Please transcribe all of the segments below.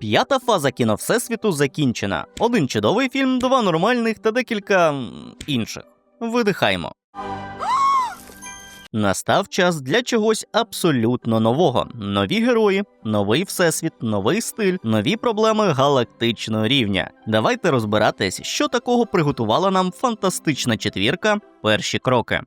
П'ята фаза кіно Всесвіту закінчена. Один чудовий фільм, два нормальних та декілька інших. Видихаймо. Настав час для чогось абсолютно нового: нові герої, новий всесвіт, новий стиль, нові проблеми галактичного рівня. Давайте розбиратись, що такого приготувала нам фантастична четвірка. Перші кроки.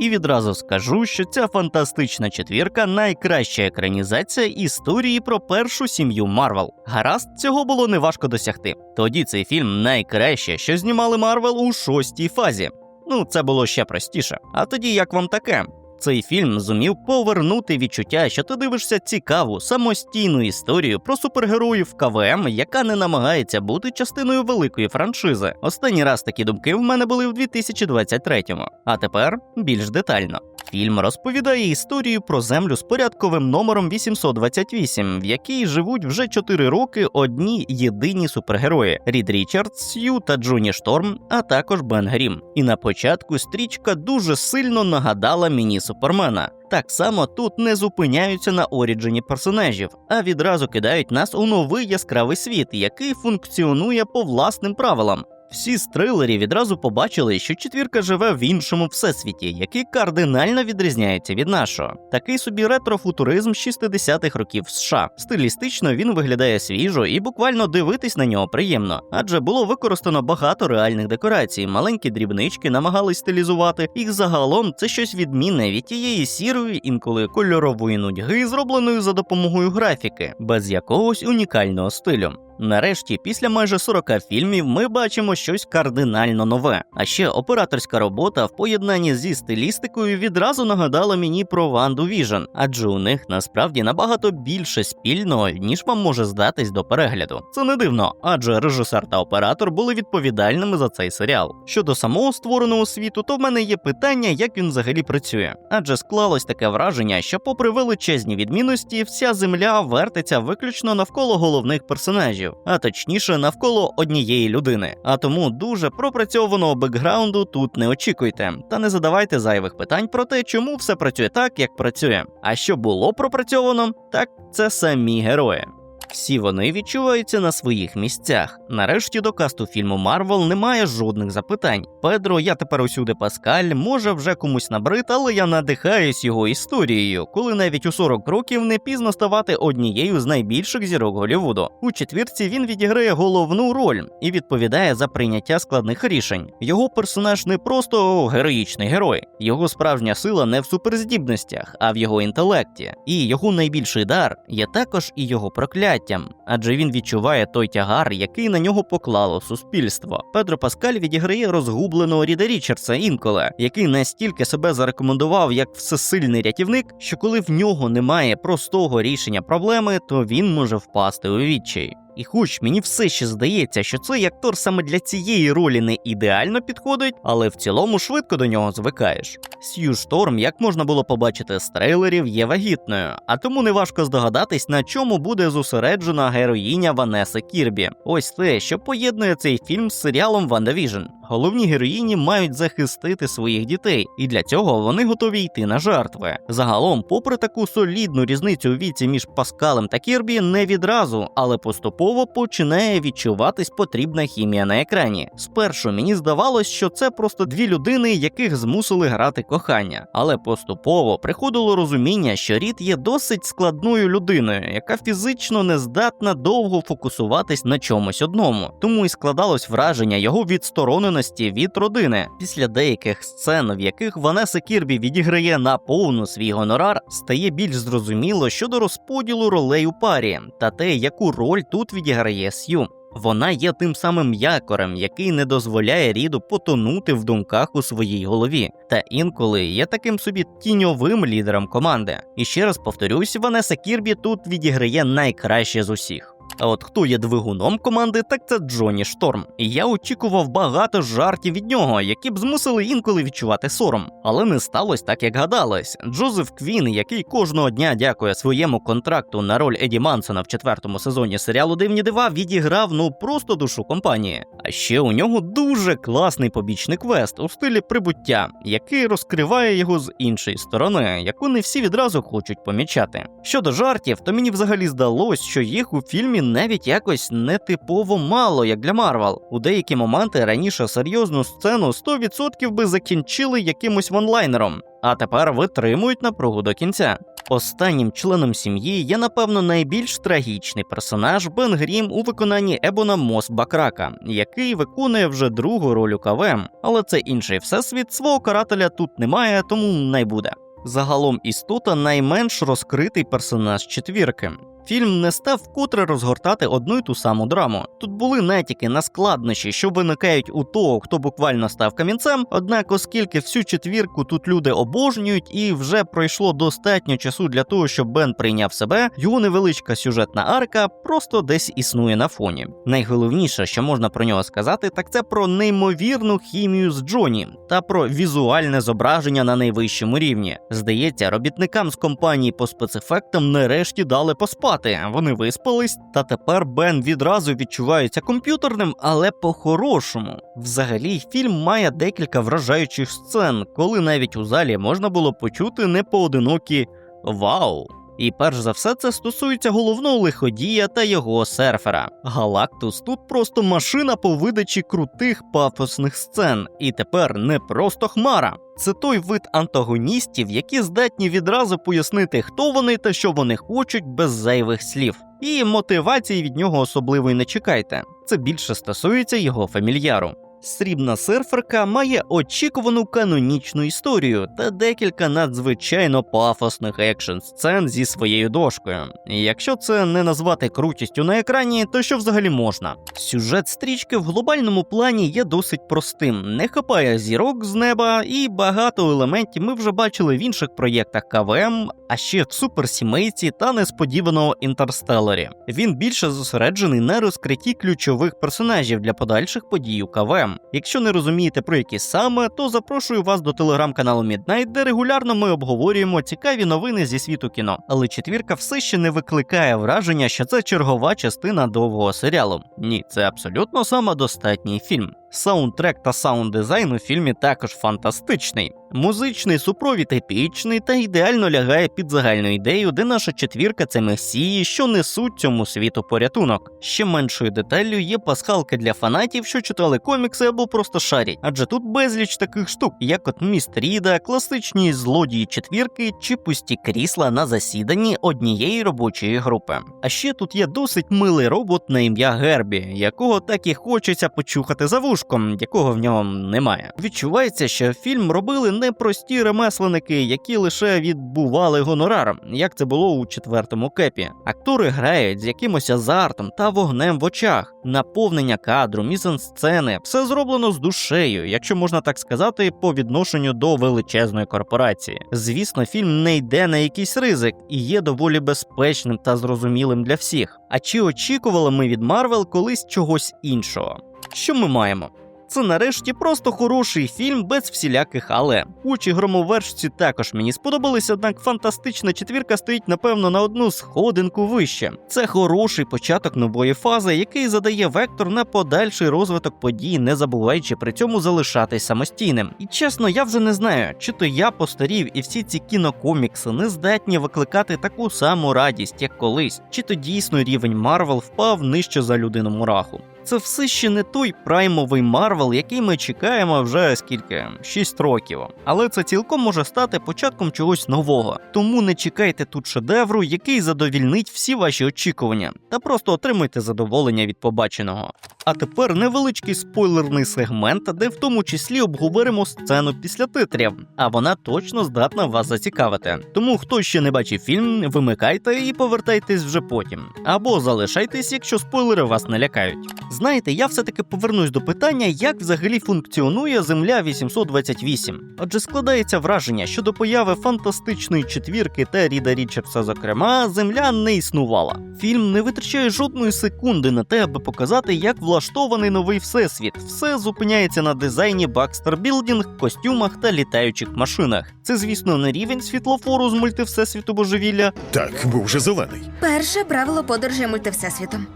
І відразу скажу, що ця фантастична четвірка найкраща екранізація історії про першу сім'ю Марвел. Гаразд, цього було неважко досягти. Тоді цей фільм найкраще, що знімали Марвел у шостій фазі. Ну, це було ще простіше. А тоді як вам таке? Цей фільм зумів повернути відчуття, що ти дивишся цікаву самостійну історію про супергероїв КВМ, яка не намагається бути частиною великої франшизи. Останній раз такі думки в мене були в 2023-му. А тепер більш детально. Фільм розповідає історію про землю з порядковим номером 828, в якій живуть вже 4 роки одні єдині супергерої: Рід Річардс, Сью та Джоні Шторм, а також Бен Грім. І на початку стрічка дуже сильно нагадала мені Супермена. Так само тут не зупиняються на оріджені персонажів, а відразу кидають нас у новий яскравий світ, який функціонує по власним правилам. Всі з трилерів відразу побачили, що четвірка живе в іншому всесвіті, який кардинально відрізняється від нашого. Такий собі ретрофутуризм 60-х років США. Стилістично він виглядає свіжо і буквально дивитись на нього приємно, адже було використано багато реальних декорацій, маленькі дрібнички намагались стилізувати, і загалом це щось відмінне від тієї сірої, інколи кольорової нудьги, зробленої за допомогою графіки, без якогось унікального стилю. Нарешті, після майже 40 фільмів, ми бачимо щось кардинально нове. А ще операторська робота в поєднанні зі стилістикою відразу нагадала мені про Ванду Віжн, адже у них насправді набагато більше спільного, ніж вам може здатись до перегляду. Це не дивно, адже режисер та оператор були відповідальними за цей серіал. Щодо самого створеного світу, то в мене є питання, як він взагалі працює. Адже склалось таке враження, що, попри величезні відмінності, вся земля вертиться виключно навколо головних персонажів а точніше навколо однієї людини. А тому дуже пропрацьованого бекграунду тут не очікуйте, та не задавайте зайвих питань про те, чому все працює так, як працює. А що було пропрацьовано, так це самі герої. Всі вони відчуваються на своїх місцях. Нарешті до касту фільму Марвел немає жодних запитань. Педро, я тепер усюди Паскаль, може вже комусь набрид, але я надихаюсь його історією, коли навіть у 40 років не пізно ставати однією з найбільших зірок Голівуду. У четвірці він відіграє головну роль і відповідає за прийняття складних рішень. Його персонаж не просто героїчний герой, його справжня сила не в суперздібностях, а в його інтелекті. І його найбільший дар є також і його прокляття адже він відчуває той тягар, який на нього поклало суспільство. Педро Паскаль відіграє розгубленого Ріда Річардса інколи, який настільки себе зарекомендував як всесильний рятівник, що коли в нього немає простого рішення проблеми, то він може впасти у відчай. І хоч мені все ще здається, що цей актор саме для цієї ролі не ідеально підходить, але в цілому швидко до нього звикаєш. Сью Шторм, як можна було побачити з трейлерів, є вагітною, а тому неважко здогадатись, на чому буде зосереджена героїня Ванеси Кірбі. Ось те, що поєднує цей фільм з серіалом Віжн. Головні героїні мають захистити своїх дітей, і для цього вони готові йти на жертви. Загалом, попри таку солідну різницю у віці між Паскалем та Кірбі, не відразу, але поступово починає відчуватись потрібна хімія на екрані. Спершу мені здавалось, що це просто дві людини, яких змусили грати кохання, але поступово приходило розуміння, що Рід є досить складною людиною, яка фізично не здатна довго фокусуватись на чомусь одному, тому і складалось враження його відстороненості від родини. Після деяких сцен, в яких Ванеса Кірбі відіграє на повну свій гонорар, стає більш зрозуміло щодо розподілу ролей у парі та те, яку роль тут відіграє Сью. Вона є тим самим якорем, який не дозволяє Ріду потонути в думках у своїй голові, та інколи є таким собі тіньовим лідером команди. І ще раз повторюсь, Ванеса Кірбі тут відіграє найкраще з усіх. А от хто є двигуном команди, так це Джоні Шторм. І я очікував багато жартів від нього, які б змусили інколи відчувати сором. Але не сталося так, як гадалось. Джозеф Квін, який кожного дня дякує своєму контракту на роль Еді Мансона в четвертому сезоні серіалу Дивні дива, відіграв ну просто душу компанії. А ще у нього дуже класний побічний квест у стилі прибуття, який розкриває його з іншої сторони, яку не всі відразу хочуть помічати. Щодо жартів, то мені взагалі здалось, що їх у фільмі навіть якось нетипово мало, як для Марвел. У деякі моменти раніше серйозну сцену 100% би закінчили якимось вонлайнером, а тепер витримують напругу до кінця. Останнім членом сім'ї є, напевно, найбільш трагічний персонаж Бен Грім у виконанні Ебона Мос Бакрака, який виконує вже другу роль у КВМ, але це інший всесвіт, свого карателя тут немає, тому не буде. Загалом істота найменш розкритий персонаж четвірки. Фільм не став вкотре розгортати одну й ту саму драму. Тут були натяки на складнощі, що виникають у того, хто буквально став камінцем. Однак, оскільки всю четвірку тут люди обожнюють і вже пройшло достатньо часу для того, щоб Бен прийняв себе, його невеличка сюжетна арка просто десь існує на фоні. Найголовніше, що можна про нього сказати, так це про неймовірну хімію з Джоні та про візуальне зображення на найвищому рівні. Здається, робітникам з компанії по спецефектам нарешті дали поспати. Вони виспались, та тепер Бен відразу відчувається комп'ютерним, але по-хорошому. Взагалі, фільм має декілька вражаючих сцен, коли навіть у залі можна було почути непоодинокі вау. І перш за все це стосується головного лиходія та його серфера. Галактус тут просто машина по видачі крутих пафосних сцен, і тепер не просто хмара. Це той вид антагоністів, які здатні відразу пояснити, хто вони та що вони хочуть без зайвих слів. І мотивації від нього особливо й не чекайте. Це більше стосується його фамільяру. Срібна серферка має очікувану канонічну історію та декілька надзвичайно пафосних екшн сцен зі своєю дошкою. Якщо це не назвати крутістю на екрані, то що взагалі можна? Сюжет стрічки в глобальному плані є досить простим, не хапає зірок з неба, і багато елементів ми вже бачили в інших проєктах КВМ, а ще в суперсімейці та несподіваного інтерстелері. Він більше зосереджений на розкритті ключових персонажів для подальших подій у КВМ. Якщо не розумієте про які саме, то запрошую вас до телеграм-каналу Midnight, де регулярно ми обговорюємо цікаві новини зі світу кіно. Але четвірка все ще не викликає враження, що це чергова частина довгого серіалу. Ні, це абсолютно самодостатній фільм. Саундтрек та саунд дизайн у фільмі також фантастичний. Музичний супровід епічний та ідеально лягає під загальну ідею, де наша четвірка це месії, що несуть цьому світу порятунок. Ще меншою деталлю є пасхалка для фанатів, що читали комікси або просто шарять, адже тут безліч таких штук, як от міст Ріда, класичні злодії четвірки чи пусті крісла на засіданні однієї робочої групи. А ще тут є досить милий робот на ім'я Гербі, якого так і хочеться почухати за вушком, якого в нього немає. Відчувається, що фільм робили не прості ремесленники, які лише відбували гонорар, як це було у четвертому кепі. Актори грають з якимось азартом та вогнем в очах, наповнення кадру, мізансцени, все зроблено з душею, якщо можна так сказати, по відношенню до величезної корпорації. Звісно, фільм не йде на якийсь ризик і є доволі безпечним та зрозумілим для всіх. А чи очікували ми від Марвел колись чогось іншого? Що ми маємо? Це нарешті просто хороший фільм без всіляких але. Очі громовержці також мені сподобались, однак фантастична четвірка стоїть, напевно, на одну сходинку вище. Це хороший початок нової фази, який задає вектор на подальший розвиток подій, не забуваючи при цьому залишатись самостійним. І чесно, я вже не знаю, чи то я постарів і всі ці кінокомікси не здатні викликати таку саму радість, як колись, чи то дійсно рівень Марвел впав нижче за людину мураху. Це все ще не той праймовий Марвел, який ми чекаємо вже скільки 6 років. Але це цілком може стати початком чогось нового. Тому не чекайте тут шедевру, який задовільнить всі ваші очікування, та просто отримуйте задоволення від побаченого. А тепер невеличкий спойлерний сегмент, де в тому числі обговоримо сцену після титрів, а вона точно здатна вас зацікавити. Тому хто ще не бачив фільм, вимикайте і повертайтесь вже потім. Або залишайтесь, якщо спойлери вас не лякають. Знаєте, я все-таки повернусь до питання, як взагалі функціонує Земля 828. Адже складається враження, що до появи фантастичної четвірки та Ріда Річардса, зокрема, Земля не існувала. Фільм не витрачає жодної секунди на те, аби показати, як влаштований новий всесвіт. Все зупиняється на дизайні Building, костюмах та літаючих машинах. Це, звісно, не рівень світлофору з мультивсесвіту божевілля, Так, був же зелений. Перше правило подорожі мультивсесвітом.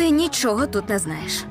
Ти нічого тут не знаєш.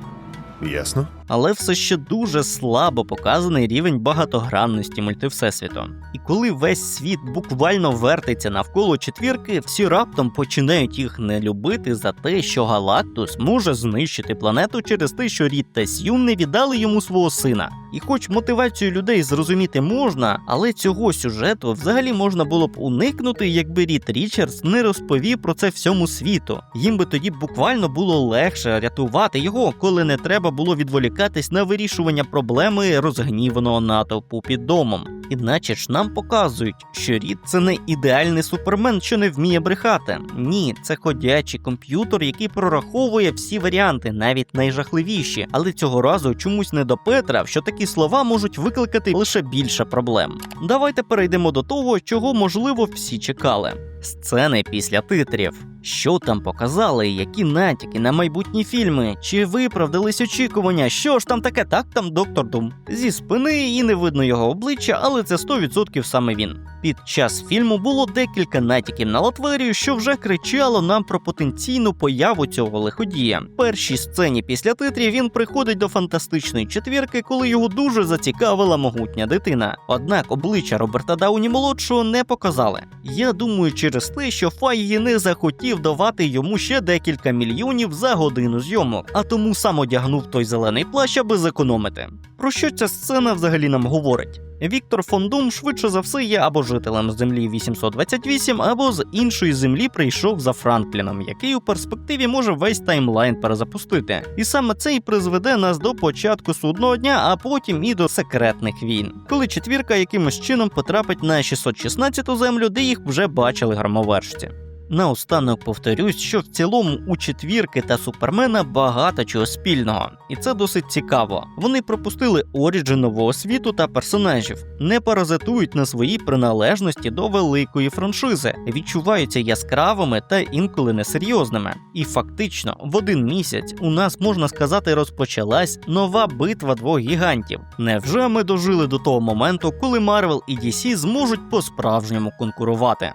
Ясно? Але все ще дуже слабо показаний рівень багатогранності мультивсесвіту. І коли весь світ буквально вертиться навколо четвірки, всі раптом починають їх не любити за те, що Галактус може знищити планету через те, що Рід та Сьюн не віддали йому свого сина. І хоч мотивацію людей зрозуміти можна, але цього сюжету взагалі можна було б уникнути, якби Рід Річардс не розповів про це всьому світу. Їм би тоді буквально було легше рятувати його, коли не треба було відволікатись на вирішування проблеми розгніваного натовпу під домом. Іначе ж нам показують, що Рід це не ідеальний супермен, що не вміє брехати. Ні, це ходячий комп'ютер, який прораховує всі варіанти, навіть найжахливіші. Але цього разу чомусь не допетрав, що такі слова можуть викликати лише більше проблем. Давайте перейдемо до того, чого можливо всі чекали. Сцени після титрів. Що там показали, які натяки на майбутні фільми? Чи виправдались очікування? Що ж там таке? Так там доктор Дум. Зі спини і не видно його обличчя, але це 100% саме він. Під час фільму було декілька натяків на Латверію, що вже кричало нам про потенційну появу цього лиходія. В першій сцені після титрів він приходить до фантастичної четвірки, коли його дуже зацікавила могутня дитина. Однак обличчя Роберта Дауні молодшого не показали. Я думаю, через те, що Файгі не захотів давати йому ще декілька мільйонів за годину зйомок, а тому сам одягнув той зелений плащ, аби зекономити. Про що ця сцена взагалі нам говорить? Віктор фон Дум швидше за все є або жителем землі 828, або з іншої землі прийшов за Франкліном, який у перспективі може весь таймлайн перезапустити. І саме це і призведе нас до початку судного дня, а потім і до секретних війн, коли четвірка якимось чином потрапить на 616 землю, де їх вже бачили громовершці. Наостанок повторюсь, що в цілому у четвірки та супермена багато чого спільного, і це досить цікаво. Вони пропустили оріджин нового світу та персонажів, не паразитують на своїй приналежності до великої франшизи, відчуваються яскравими та інколи несерйозними. І фактично, в один місяць у нас можна сказати розпочалась нова битва двох гігантів. Невже ми дожили до того моменту, коли Марвел і DC зможуть по-справжньому конкурувати?